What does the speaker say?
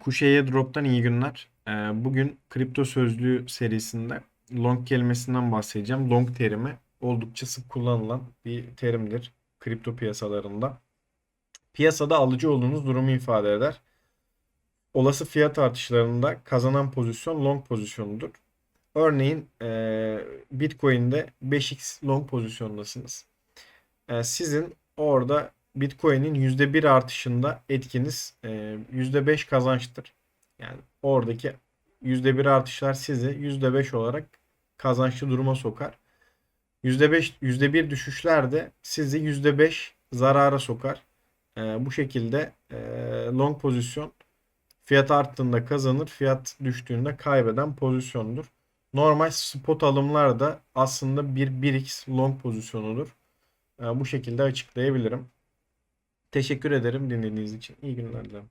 Kuşeye Drop'tan iyi günler. Ee, Bugün kripto sözlüğü serisinde long kelimesinden bahsedeceğim. Long terimi oldukça sık kullanılan bir terimdir kripto piyasalarında. Piyasada alıcı olduğunuz durumu ifade eder. Olası fiyat artışlarında kazanan pozisyon long pozisyonudur. Örneğin eee, Bitcoin'de 5x long pozisyondasınız. Eee, Sizin orada Bitcoin'in %1 artışında etkiniz eee, %5 kazançtır. Yani oradaki %1 artışlar sizi %5 olarak kazançlı duruma sokar. %5, %1 düşüşler de sizi %5 zarara sokar. Eee, bu şekilde eee, long pozisyon fiyat arttığında kazanır, fiyat düştüğünde kaybeden pozisyondur. Normal spot alımlar da aslında bir 1x long pozisyonudur. Bu şekilde açıklayabilirim. Teşekkür ederim dinlediğiniz için. İyi günler dilerim.